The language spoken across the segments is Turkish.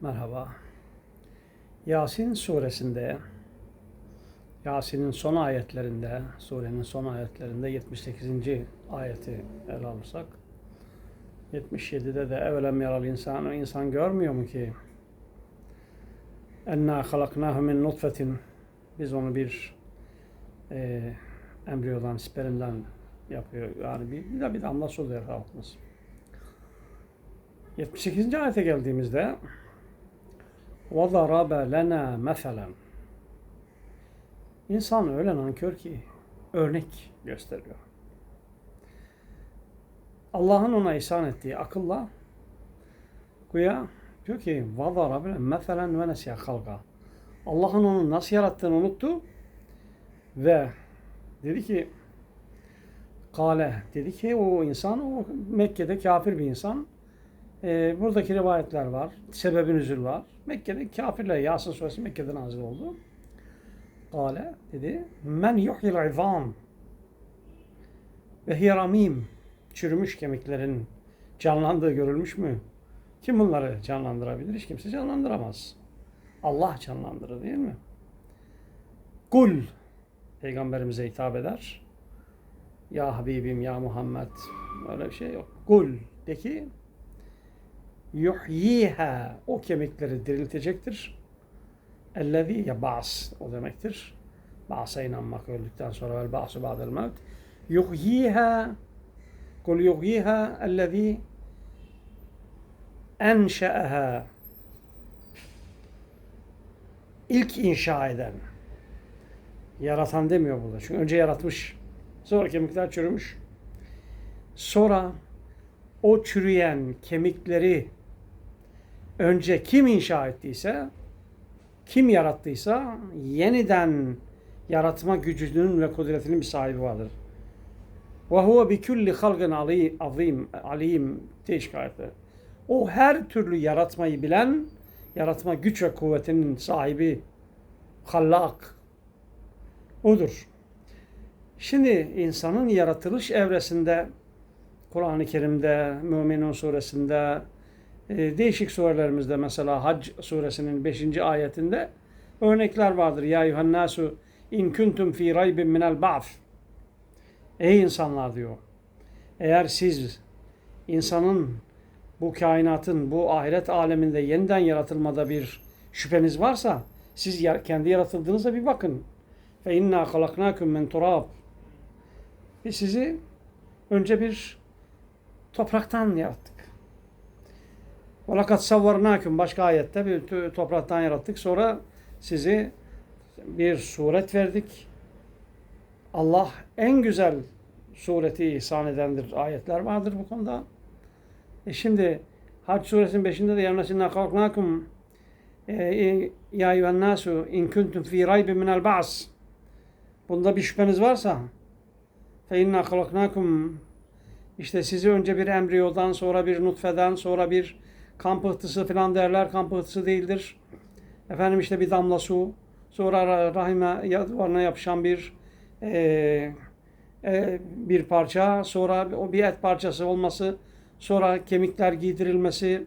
Merhaba. Yasin suresinde Yasin'in son ayetlerinde, surenin son ayetlerinde 78. ayeti ele alırsak 77'de de evelem yaral insan insan görmüyor mu ki enna halaknahu min nutfetin biz onu bir e, embriyodan, spermden yapıyor. Yani bir, bir bir damla su der halkımız. 78. ayete geldiğimizde وَضَرَبَ لَنَا مَثَلًا İnsan öyle nankör ki örnek gösteriyor. Allah'ın ona ihsan ettiği akılla güya diyor ki وَضَرَبَ مَثَلًا وَنَسْيَا خَلْقًا Allah'ın onu nasıl yarattığını unuttu ve dedi ki Kale dedi ki o insan o Mekke'de kafir bir insan e, buradaki rivayetler var. Sebebi nüzul var. Mekke'de kafirler Yasin suresi Mekke'de nazil oldu. Kale dedi. Men yuhyil izam ve hiramim çürümüş kemiklerin canlandığı görülmüş mü? Kim bunları canlandırabilir? Hiç kimse canlandıramaz. Allah canlandırır değil mi? Kul peygamberimize hitap eder. Ya Habibim ya Muhammed öyle bir şey yok. Kul de ki yuhyiha o kemikleri diriltecektir. Ellezî ya ba's o demektir. Ba'sa inanmak öldükten sonra vel ba'su ba'del mevt. Yuhyiha kul yuhyiha ellezî enşe'eha ilk inşa eden yaratan demiyor burada. Çünkü önce yaratmış. Sonra kemikler çürümüş. Sonra o çürüyen kemikleri önce kim inşa ettiyse, kim yarattıysa yeniden yaratma gücünün ve kudretinin bir sahibi vardır. Ve huve bi kulli halgin ali- azim alim ayette. O her türlü yaratmayı bilen, yaratma güç ve kuvvetinin sahibi, hallak odur. Şimdi insanın yaratılış evresinde Kur'an-ı Kerim'de, Müminun suresinde, değişik surelerimizde mesela Hac suresinin 5. ayetinde örnekler vardır. Ya yuhannasu in kuntum fi raybin minel ba'th. Ey insanlar diyor. Eğer siz insanın bu kainatın, bu ahiret aleminde yeniden yaratılmada bir şüpheniz varsa siz kendi yaratıldığınıza bir bakın. Fe inna halaknakum min turab. Biz sizi önce bir topraktan yarattık. Velakat savvarnâküm başka ayette bir topraktan yarattık. Sonra sizi bir suret verdik. Allah en güzel sureti ihsan edendir. Ayetler vardır bu konuda. E şimdi Hac suresinin 5'inde de yevnesinna kalknâküm e, ya eyyühen nasu in kuntum fi raybin minel ba's. Bunda bir şüpheniz varsa fe inna halaknakum işte sizi önce bir embriyodan, sonra bir nutfeden, sonra bir kan pıhtısı falan derler. Kan pıhtısı değildir. Efendim işte bir damla su, sonra ra- rahime duvarına yapışan bir eee, e, bir parça, sonra o bir et parçası olması, sonra kemikler giydirilmesi,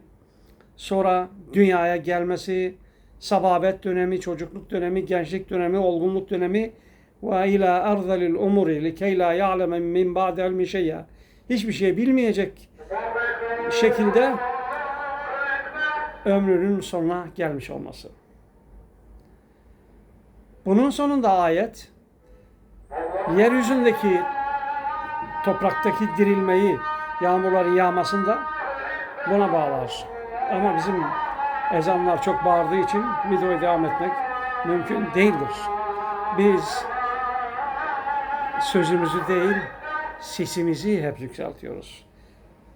sonra dünyaya gelmesi, sababet dönemi, çocukluk dönemi, gençlik dönemi, olgunluk dönemi ve ila erzalil umuri likey la ya'leme min ba'de ilmi şey'a hiçbir şey bilmeyecek şekilde ömrünün sonuna gelmiş olması. Bunun sonunda ayet yeryüzündeki topraktaki dirilmeyi yağmurların yağmasında buna bağlar. Ama bizim ezanlar çok bağırdığı için videoya devam etmek mümkün değildir. Biz sözümüzü değil, sesimizi hep yükseltiyoruz.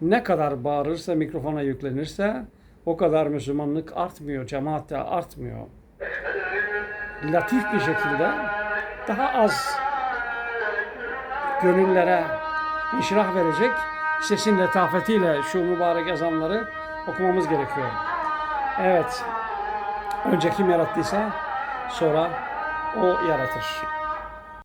Ne kadar bağırırsa, mikrofona yüklenirse o kadar Müslümanlık artmıyor, cemaat de artmıyor. Latif bir şekilde daha az gönüllere inşirah verecek sesin letafetiyle şu mübarek ezanları okumamız gerekiyor. Evet, önce kim yarattıysa sonra o yaratır.